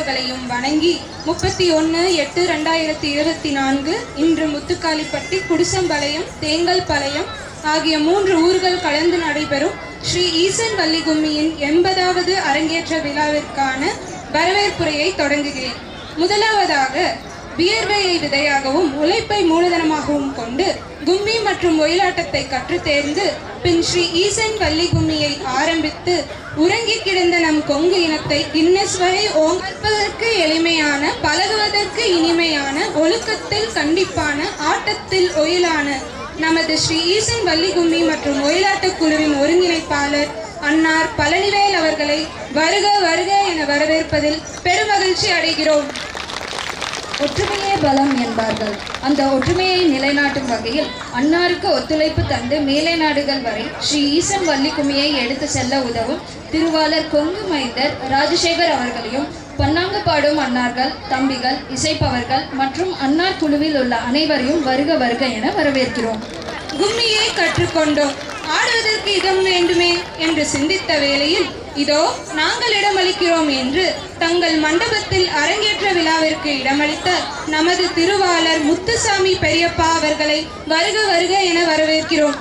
பெற்றோர்களையும் வணங்கி முப்பத்தி ஒன்று எட்டு ரெண்டாயிரத்தி இருபத்தி நான்கு இன்று முத்துக்காளிப்பட்டி குடிசம்பாளையம் தேங்கல்பாளையம் ஆகிய மூன்று ஊர்கள் கலந்து நடைபெறும் ஸ்ரீ ஈசன் வள்ளிகும்மியின் எண்பதாவது அரங்கேற்ற விழாவிற்கான வரவேற்புரையை தொடங்குகிறேன். முதலாவதாக வியர்வையை விதையாகவும் உழைப்பை மூலதனமாகவும் கொண்டு கும்மி மற்றும் ஒயிலாட்டத்தை கற்றுத் தேர்ந்து பின் ஸ்ரீ ஈசன் வள்ளி கும்மியை ஆரம்பித்து உறங்கி கிடந்த நம் கொங்கு இனத்தை கின்னஸ் வரை ஓங்கற்பதற்கு எளிமையான பழகுவதற்கு இனிமையான ஒழுக்கத்தில் கண்டிப்பான ஆட்டத்தில் ஒயிலான நமது ஸ்ரீ ஈசன் வள்ளி கும்மி மற்றும் ஒயிலாட்டக் குழுவின் ஒருங்கிணைப்பாளர் அன்னார் பழனிவேல் அவர்களை வருக வருக என வரவேற்பதில் பெருமகிழ்ச்சி அடைகிறோம். ஒற்றுமையே பலம் என்பார்கள். அந்த ஒற்றுமையை நிலைநாட்டும் வகையில் அன்னாருக்கு ஒத்துழைப்பு தந்து மேலை நாடுகள் வரை ஸ்ரீ ஈசன் வள்ளி கும்மியை எடுத்து செல்ல உதவும் திருவாளர் கொங்கு மைந்தர் ராஜசேகர் அவர்களையும் பன்னாங்கு பாடும் அன்னார்கள் தம்பிகள் இசைப்பவர்கள் மற்றும் அன்னார் குழுவில் உள்ள அனைவரையும் வருக வருக என வரவேற்கிறோம். கும்மியை கற்றுக்கொண்டோம். ஆடுவதற்கு இடம் வேண்டுமே என்று சிந்தித்த வேளையில் இதோ நாங்கள் இடமளிக்கிறோம் என்று தங்கள் மண்டபத்தில் அரங்கேற்ற விழாவிற்கு இடமளித்த நமது திருவாளர் முத்துசாமி பெரியப்பா அவர்களை வருக வருக என வரவேற்கிறோம்.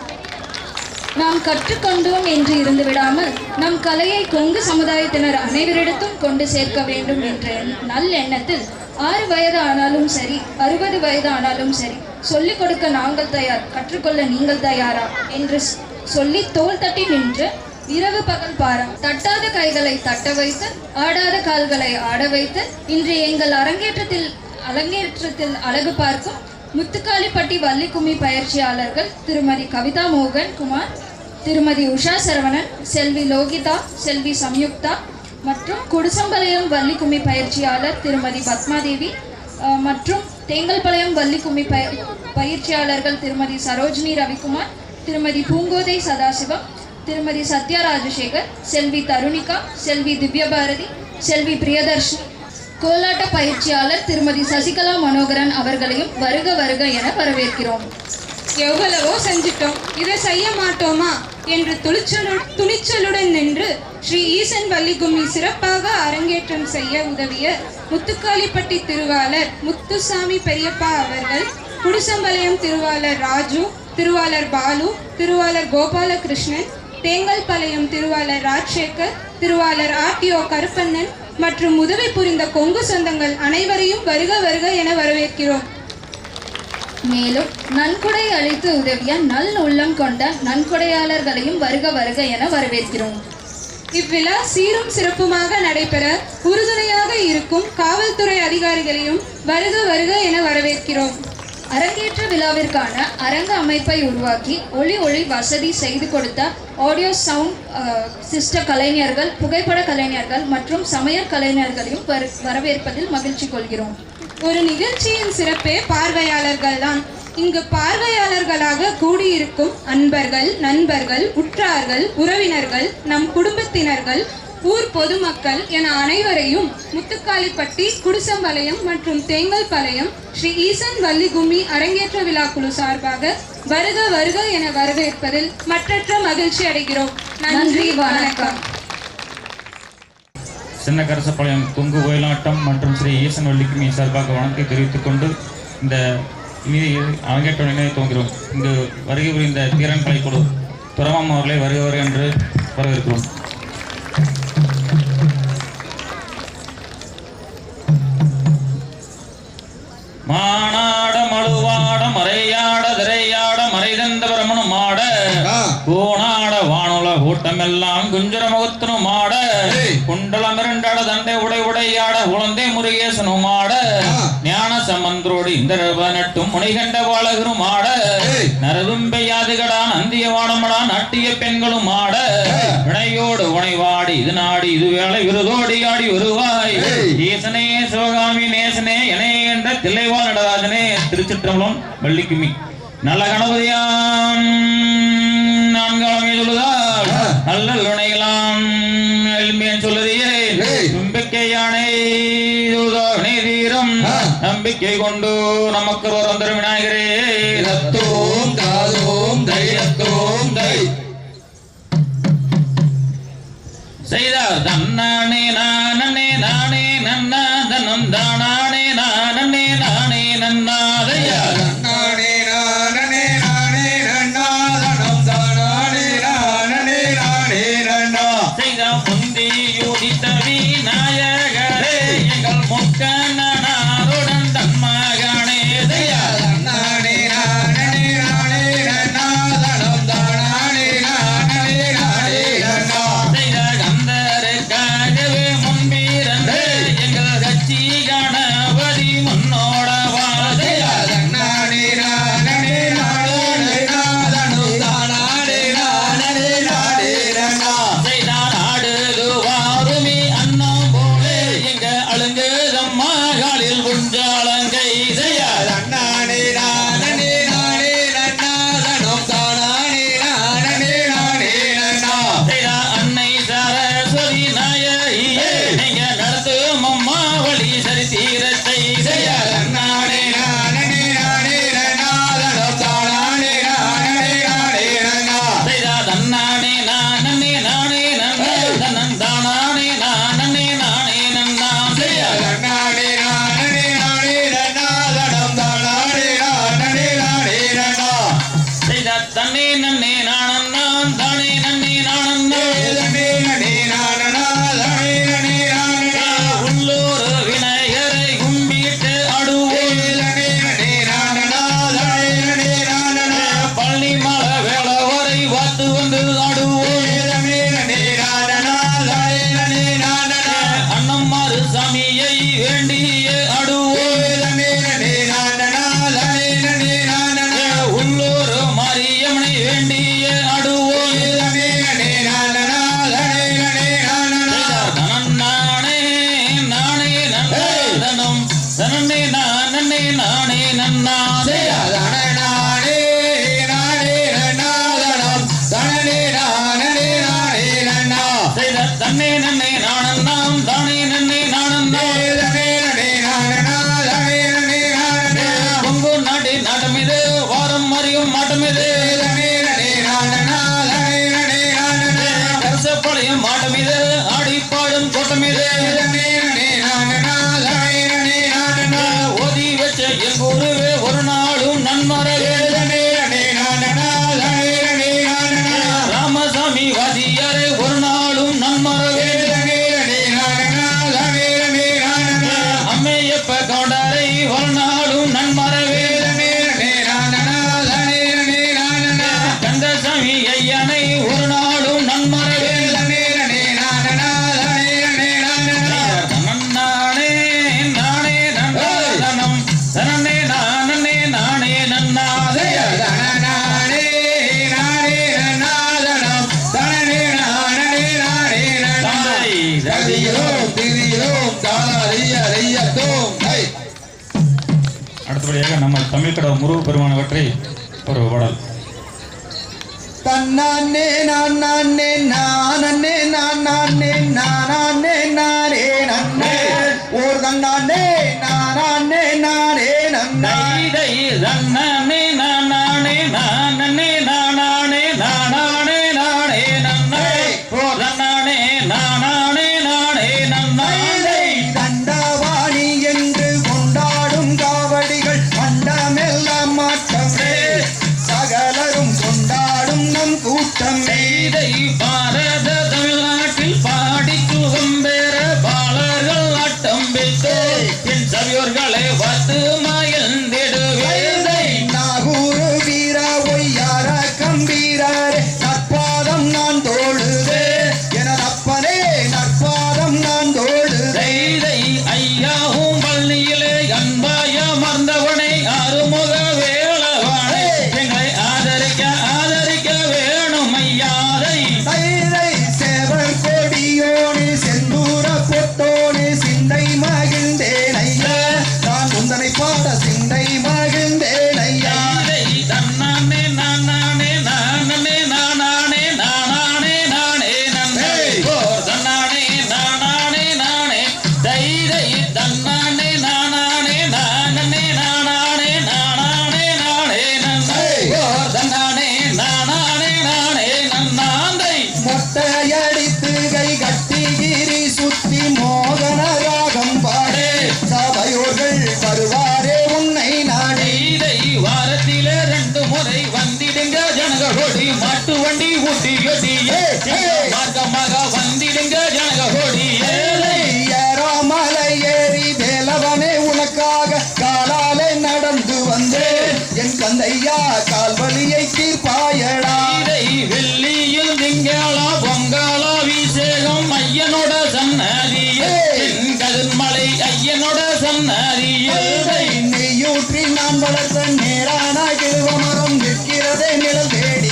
நாம் கற்றுக்கொண்டோம் என்று இருந்து விடாமல் நம் கலையை கொங்கு சமுதாயத்தினர் அனைவரிடத்தும் கொண்டு சேர்க்க வேண்டும் என்ற நல்லெண்ணத்தில் ஆறு வயது ஆனாலும் சரி அறுபது வயது ஆனாலும் சரி சொல்லிக் கொடுக்க நாங்கள் தயார் கற்றுக்கொள்ள நீங்கள் தயாரா? என்று சொல்லி தோள் தட்டி நின்று இரவு பகல் பாரம் தட்டாத கைகளை தட்ட வைத்து ஆடாத கால்களை ஆட வைத்து இன்று எங்கள் அரங்கேற்றத்தில் அரங்கேற்றத்தில் அழகு பார்க்கும் முத்துக்காளிப்பட்டி வள்ளிக்கும்மி பயிற்சியாளர்கள் திருமதி கவிதா மோகன் குமார் திருமதி உஷா சரவணன் செல்வி லோகிதா செல்வி சம்யுக்தா மற்றும் குடிசம்பாளையம் வள்ளிக்கும்மி பயிற்சியாளர் திருமதி பத்மாதேவி மற்றும் தேங்கல்பாளையம் வள்ளிக்கும்மி பய பயிற்சியாளர்கள் திருமதி சரோஜினி ரவிக்குமார் திருமதி பூங்கோதை சதாசிவம் திருமதி சத்யா ராஜசேகர் செல்வி தருணிகா செல்வி திவ்யபாரதி செல்வி பிரியதர்ஷினி. கோலாட்ட பயிற்சியாளர் திருமதி சசிகலா மனோகரன் அவர்களையும் வருக வருக என வரவேற்கிறோம். எவ்வளவோ செஞ்சிட்டோம். இதை செய்ய மாட்டோமா என்று துணிச்சலுடன் துணிச்சலுடன் நின்று ஸ்ரீ ஈசன் வள்ளிகும்மி சிறப்பாக அரங்கேற்றம் செய்ய உதவிய முத்துக்காளிப்பட்டி திருவாளர் முத்துசாமி பெரியப்பா அவர்கள் குடிசம்பாளையம் திருவாளர் ராஜு திருவாளர் பாலு திருவாளர் கோபாலகிருஷ்ணன் தேங்கல்பாளையம் திருவாளர் ராஜசேகர் திருவாளர் ஆர்டிஓ கருப்பண்ணன் மற்றும் உதவி புரிந்த கொங்கு சொந்தங்கள் அனைவரையும் வருக வருக என வரவேற்கிறோம். மேலும் நன்கொடை அளித்து உதவிய நல் உள்ளம் கொண்ட நன்கொடையாளர்களையும் வருக வருக என வரவேற்கிறோம். இவ்விழா சீரும் சிறப்புமாக நடைபெற உறுதுணையாக இருக்கும் காவல்துறை அதிகாரிகளையும் வருக வருக என வரவேற்கிறோம். அரங்கேற்ற விழாவிற்கான அரங்க அமைப்பை உருவாக்கி ஒளி ஒளி வசதி செய்து கொடுத்த ஆடியோ சவுண்ட் சிஸ்ட கலைஞர்கள் புகைப்பட கலைஞர்கள் மற்றும் சமையல் கலைஞர்களையும் வர- வரவேற்பதில் மகிழ்ச்சி கொள்கிறோம். ஒரு நிகழ்ச்சியின் சிறப்பே பார்வையாளர்கள் தான் இங்கு பார்வையாளர்களாக கூடியிருக்கும் அன்பர்கள் நண்பர்கள் உற்றார்கள் உறவினர்கள் நம் குடும்பத்தினர்கள் ஊர் பொதுமக்கள் என அனைவரையும் முத்துக்காளிப்பட்டி குடிசம்பாளையம் மற்றும் தேங்கல்பாளையம் ஸ்ரீ ஈசன் வள்ளிகும்மி அரங்கேற்ற விழா குழு சார்பாக வருக வருக என வரவேற்பதில் மற்றற்ற மகிழ்ச்சி அடைகிறோம். நன்றி வணக்கம். சின்னகரசப்பாளையம் கொங்கு ஒயிலாட்டம் மற்றும் ஸ்ரீ ஈசன் வள்ளிக்குமி சார்பாக வணக்கத்தை தெரிவித்துக் கொண்டு இந்த இனி அரங்கேற்ற நிலையை துவங்குகிறோம். இங்கு வருகை புரிந்த தீரன் கலைக்குழு துறமாம் அவர்களை வருக வருக என்று வரவேற்கிறோம். மானாட மழுவாட மறையாட திரையாட மறைதந்த பிரமணம் ஆட கோணாட வானுல கூட்டமெல்லாம் குஞ்சர முகத்தனும் ஆட குண்டலம் இரண்டாட தண்டை உடை உடையாட குழந்தை முருகேசனும் ஆட ஞான சம்பந்தரோடு இந்த நட்டும் முனைகண்ட பாலகரும் ஆட நரதும்பையாதுகடா நந்திய வானமடா நாட்டிய பெண்களும் ஆட வினையோடு உனைவாடி இது நாடி இது வேலை விருதோடி ஆடி வருவாய். ஈசனே சிவகாமி நேசனே தில்லைவால் நடராஜனே திருச்சிற்றம்பலம் வள்ளிக்குமி நல்ல கணபதியான் நான்காமே சொல்லுதால் நல்ல லுணைகளாம் எளிமையன் சொல்லுதியே தும்பிக்கை யானை தீரம் நம்பிக்கை கொண்டு நமக்கு வரும் திரு விநாயகரே. ரத்தோம் தாதோம் தை ரத்தோம் தை செய்தார் தன்னானே நானே நானே நன்னா தனம் தானா? ಪದ திருக்கடம் முருகப்பெருமானவற்றை ஒரு பாடல். தன்னானே நான் நானே நானே நான் நானே நானே நானே நன்னே. ஓர் தன்னானே நானே நானே நன்னே. தன்னானே நானே நானே நான் நேரானாய் திருவமரம் நிற்கிறதே நிழல் தேடி.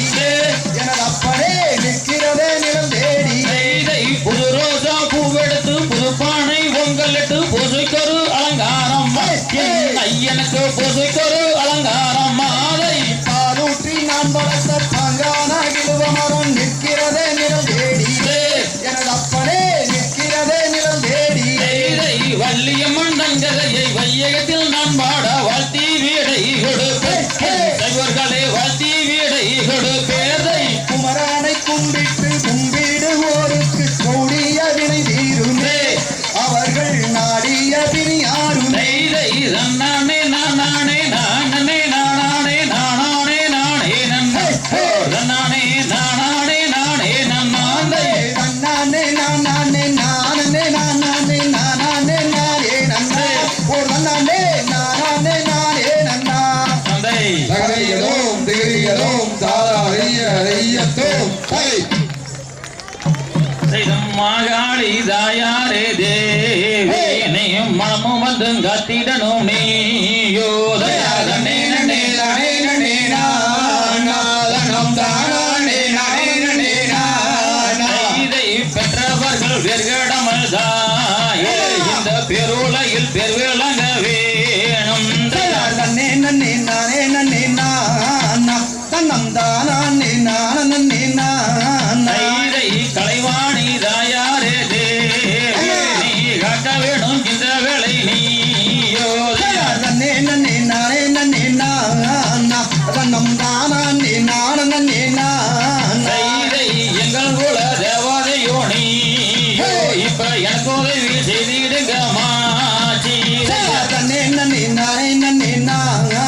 மாகாளி தாயாரே தேவி மனமும் வந்து கத்திடணும் நீ யோதை எனக்கு உதவி செய்திடுங்கம்மா தன்னே நன்னே நானே நன்னே நானா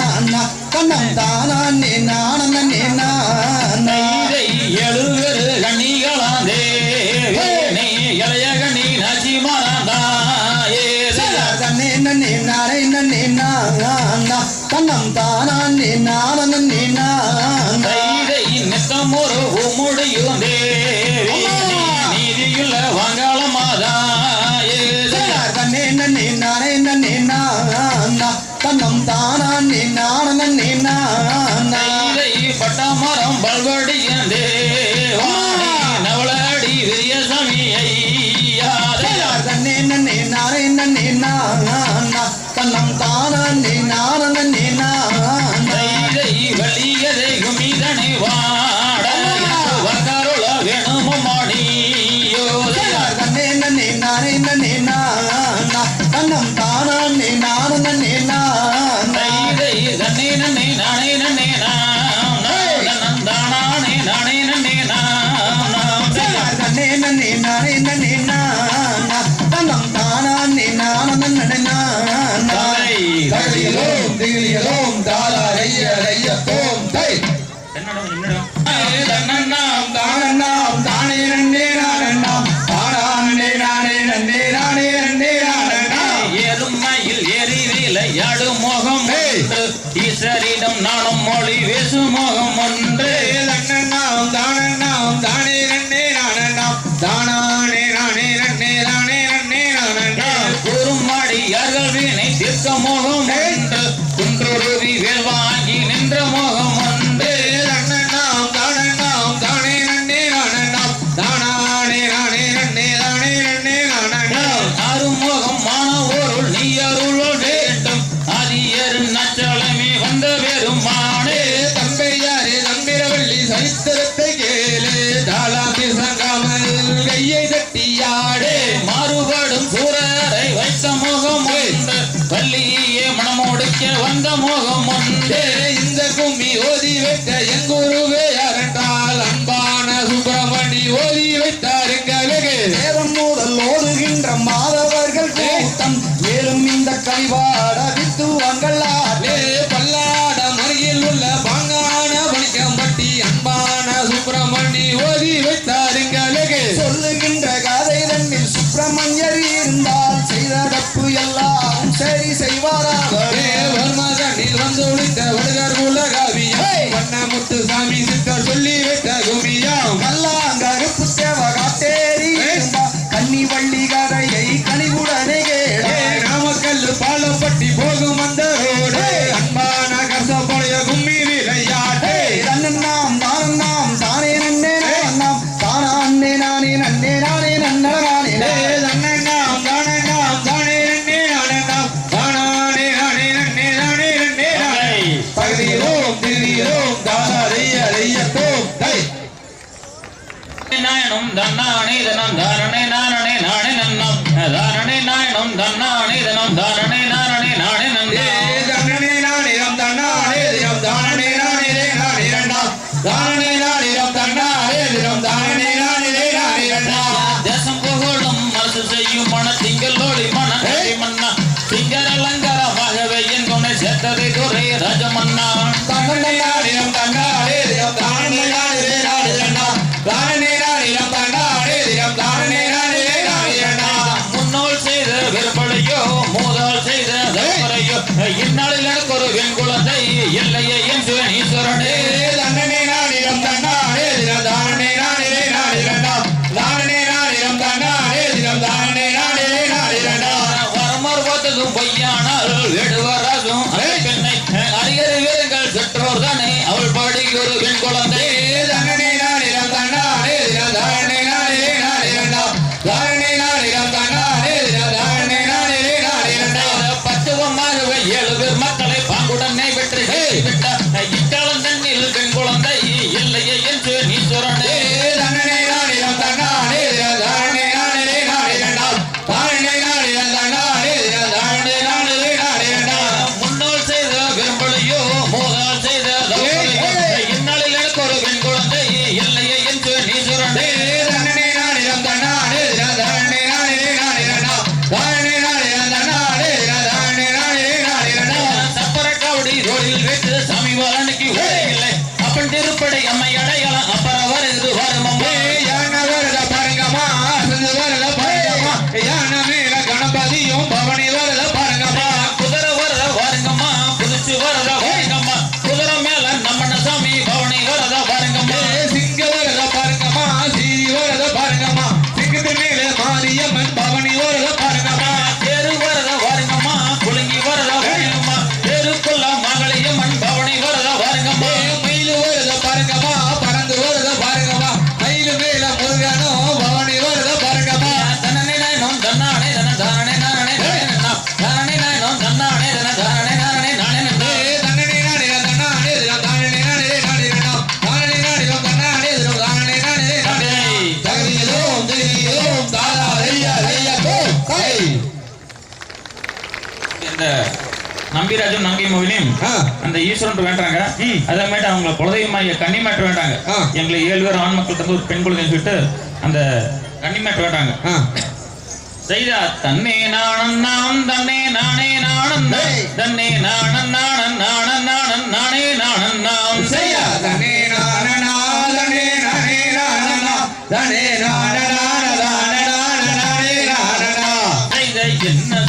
செய்வாரா? அந்த ஈஸ்வரன் வேண்டாங்க அதே அதேமாட்டு அவங்க குலதெய்வமாய கன்னிமாட்டு வேண்டாங்க எங்களை ஏழு பேர் ஆண் மக்கள் தந்து ஒரு பெண் குழந்தைன்னு சொல்லிட்டு அந்த கன்னிமாட்டு வேண்டாங்க செய்தா தன்னே நாணன் நான் தன்னே நானே நாணன் தன்னே நாணன் நாணன் நாணன் நாணன் நானே நாணன் நாம் செய்யா தன்னே நாணனா தன்னே நானே நாணனா தன்னே நாணனா நானே நாணனா என்ன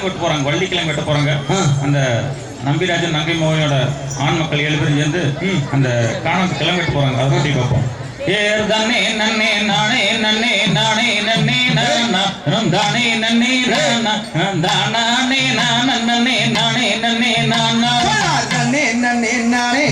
கிழங்கு வெட்ட போறாங்க வள்ளி கிழங்கு வெட்ட போறாங்க அந்த நம்பிராஜன் நங்கை மோகனோட ஆண் மக்கள் ஏழு பேரும் சேர்ந்து அந்த காணம் கிழங்கு வெட்ட போறாங்க. அதை பற்றி பார்ப்போம். ஏர்தானே நன்னே நானே நன்னே நானே நன்னே நானா தானே நன்னே நானா தானே நானே நானே நன்னே நானா நன்னே நன்னே நானே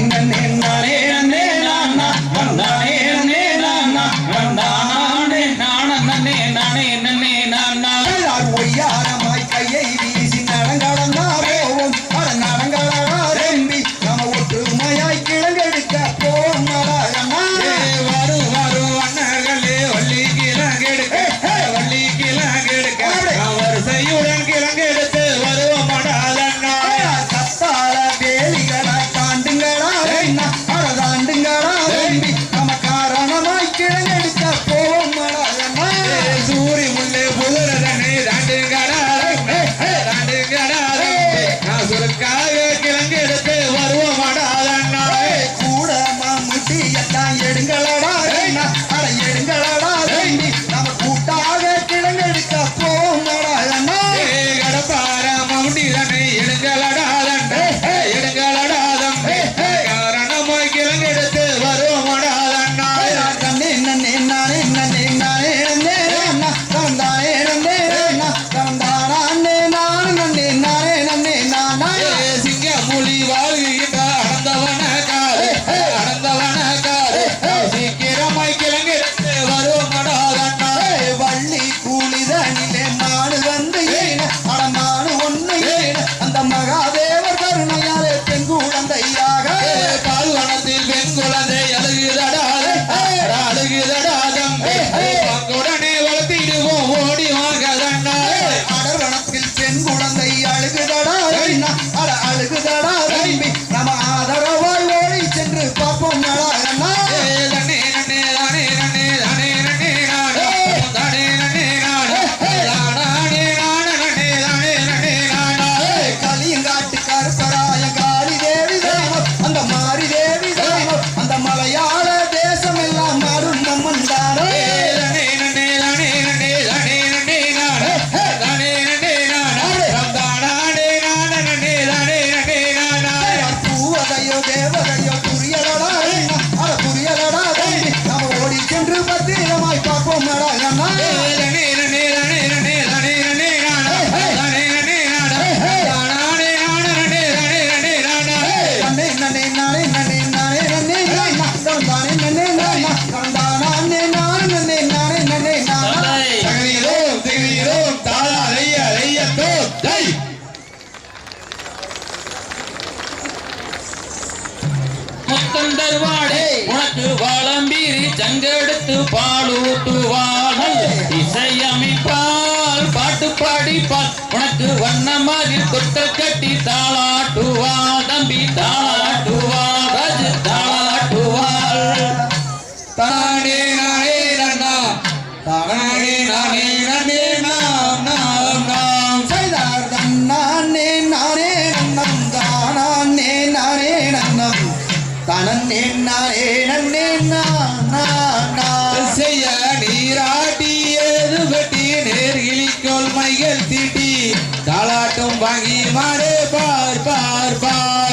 மாதிரி தொட்ட கட்டி தாளாட்டுவா தம்பி தாளா.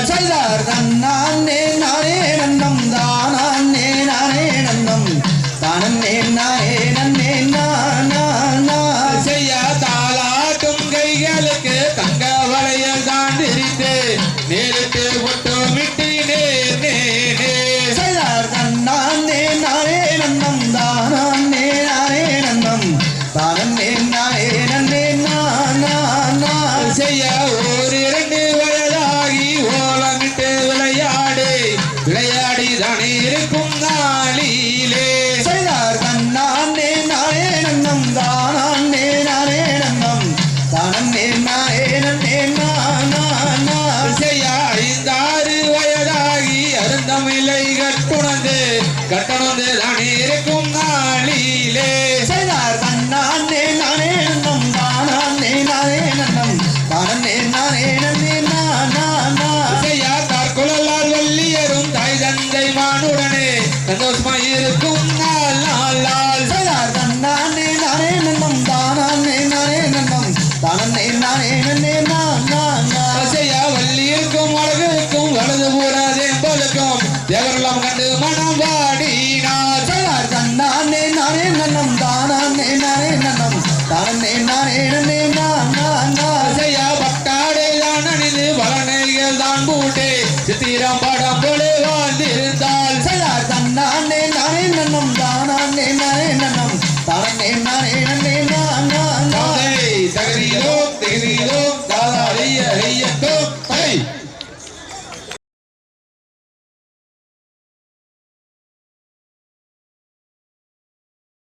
சரிதார் நான் நானே